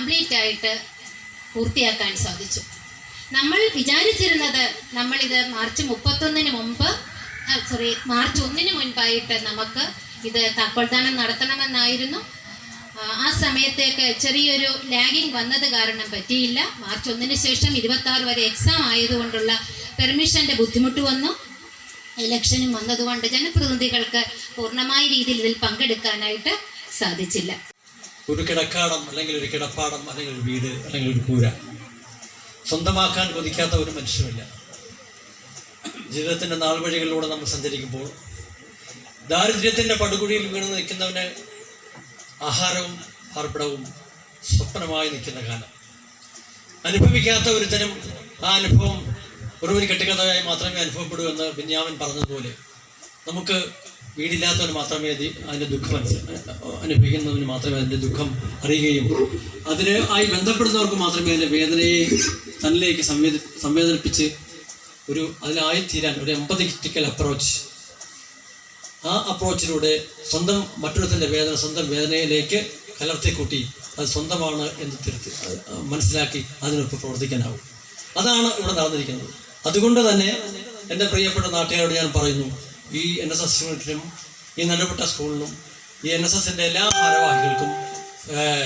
Complete ആയിട്ട് പൂർത്തിയാക്കാൻ സാധിച്ചു. നമ്മൾ വിചാരിച്ചിരുന്നത് നമ്മളിത് മാർച്ച് മുപ്പത്തൊന്നിന് മുമ്പ് സോറി മാർച്ച് ഒന്നിന് മുൻപായിട്ട് നമുക്ക് ഇത് താക്കോൽദാനം നടത്തണമെന്നായിരുന്നു. ആ, സമയത്തേക്ക് ചെറിയൊരു ലാഗിങ് വന്നത് കാരണം പറ്റിയില്ല. മാർച്ച് ഒന്നിന് ശേഷം ഇരുപത്തി വരെ എക്സാം ആയതുകൊണ്ടുള്ള പെർമിഷന്റെ ബുദ്ധിമുട്ട് വന്നു. ഇലക്ഷനും വന്നതുകൊണ്ട് ജനപ്രതിനിധികൾക്ക് പൂർണമായ രീതിയിൽ ഇതിൽ പങ്കെടുക്കാനായിട്ട് സാധിച്ചില്ല. ഒരു കിടക്കാടം അല്ലെങ്കിൽ ഒരു കിടപ്പാടം അല്ലെങ്കിൽ ഒരു വീട് അല്ലെങ്കിൽ ഒരു കൂര. സ്വന്തമാക്കാൻ കൊതിക്കാത്ത ഒരു മനുഷ്യനുമില്ല. ജീവിതത്തിന്റെ നാൾവഴികളിലൂടെ നമ്മൾ സഞ്ചരിക്കുമ്പോൾ ദാരിദ്ര്യത്തിന്റെ പടുകുഴിയിൽ വീണ് നിൽക്കുന്നവന് ആഹാരവും പാർപ്പിടവും സ്വപ്നമായി നിൽക്കുന്ന കാലം. അനുഭവിക്കാത്ത ഒരുത്തനും ആ അനുഭവം ഒരു ഒരു മാത്രമേ അനുഭവപ്പെടൂ എന്ന് ബിന്യാമൻ പറഞ്ഞതുപോലെ നമുക്ക് വീടില്ലാത്തവന് മാത്രമേ അത് അതിന്റെ ദുഃഖം അനുഭവിക്കുന്നവന് മാത്രമേ അതിന്റെ ദുഃഖം അറിയുകയും അതിന് ആയി ബന്ധപ്പെടുന്നവർക്ക് മാത്രമേ അതിന്റെ വേദനയെ തന്നിലേക്ക് സംവേദ സംവേദനിപ്പിച്ച് ഒരു അതിലായിത്തീരാൻ ഒരു എമ്പതിറ്റിക്കൽ അപ്രോച്ച് ആ അപ്രോച്ചിലൂടെ സ്വന്തം മറ്റൊരുത്തിന്റെ വേദന സ്വന്തം വേദനയിലേക്ക് കലർത്തിക്കൂട്ടി അത് സ്വന്തമാണ് എന്ന് തിരുത്തി മനസ്സിലാക്കി അതിനൊപ്പം പ്രവർത്തിക്കാനാവും. അതാണ് ഇവിടെ നടന്നിരിക്കുന്നത്. അതുകൊണ്ട് തന്നെ എന്റെ പ്രിയപ്പെട്ട നാട്ടുകാരോട് ഞാൻ പറയുന്നു ഈ എൻ എസ് എസ് യൂണിറ്റിനും ഈ നല്ലപ്പെട്ട സ്കൂളിനും ഈ എൻ എസ് എസിന്റെ എല്ലാ ഭാരവാഹികൾക്കും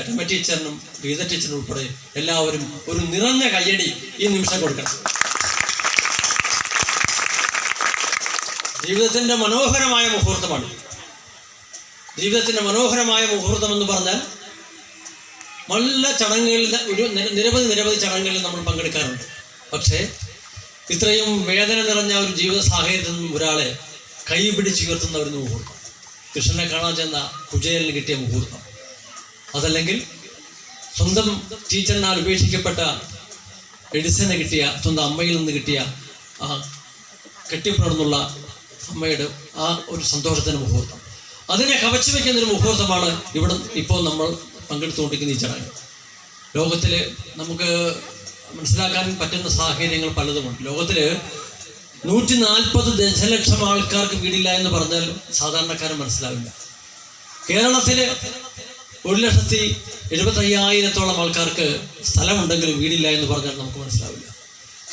രമ ടീച്ചറിനും ഗീത ടീച്ചറിനും ഉൾപ്പെടെ എല്ലാവരും ഒരു നിറഞ്ഞ കയ്യടി ഈ നിമിഷം കൊടുക്കണം. ജീവിതത്തിന്റെ മനോഹരമായ മുഹൂർത്തമാണ്. ജീവിതത്തിന്റെ മനോഹരമായ മുഹൂർത്തം എന്ന് പറഞ്ഞാൽ നല്ല ചടങ്ങുകളിൽ ഒരു നിര- നിരവധി നിരവധി ചടങ്ങുകളിൽ നമ്മൾ പങ്കെടുക്കാറുണ്ട്. പക്ഷേ ഇത്രയും വേദന നിറഞ്ഞ ഒരു ജീവിത സാഹചര്യത്തിൽ നിന്നും ഒരാളെ കൈ പിടിച്ചുയർത്തുന്ന ഒരു മുഹൂർത്തം. കൃഷ്ണനെ കാണാൻ ചെന്ന കുചേലിന് കിട്ടിയ മുഹൂർത്തം. അതല്ലെങ്കിൽ സ്വന്തം ടീച്ചറിനാൽ ഉപേക്ഷിക്കപ്പെട്ട എഡിസന് കിട്ടിയ സ്വന്തം അമ്മയിൽ നിന്ന് കിട്ടിയ ആ കെട്ടിപ്പുണർന്നുള്ള അമ്മയുടെ ആ ഒരു സന്തോഷത്തിന്റെ മുഹൂർത്തം. അതിനെ കവച്ചു വയ്ക്കുന്ന ഒരു മുഹൂർത്തമാണ് ഇവിടെ ഇപ്പോൾ നമ്മൾ പങ്കെടുത്തുകൊണ്ടിരിക്കുന്ന ഈ ചടങ്ങ്. ലോകത്തിൽ നമുക്ക് മനസ്സിലാക്കാൻ പറ്റുന്ന സാഹചര്യങ്ങൾ പലതുമുണ്ട്. ലോകത്തിൽ നൂറ്റി നാൽപ്പത് ദശലക്ഷം ആൾക്കാർക്ക് വീടില്ല എന്ന് പറഞ്ഞാൽ സാധാരണക്കാരൻ മനസ്സിലാവില്ല. കേരളത്തിൽ ഒരു ലക്ഷത്തി എഴുപത്തയ്യായിരത്തോളം ആൾക്കാർക്ക് സ്ഥലമുണ്ടെങ്കിലും വീടില്ല എന്ന് പറഞ്ഞാൽ നമുക്ക് മനസ്സിലാവില്ല.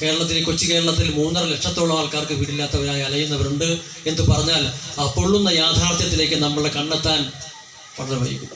കേരളത്തിൽ കൊച്ചു കേരളത്തിൽ മൂന്നര ലക്ഷത്തോളം ആൾക്കാർക്ക് വീടില്ലാത്തവരായി അലയുന്നവരുണ്ട് എന്ന് പറഞ്ഞാൽ ആ പൊള്ളുന്ന യാഥാർത്ഥ്യത്തിലേക്ക് നമ്മളെ കണ്ടെത്താൻ വളരെ വൈകും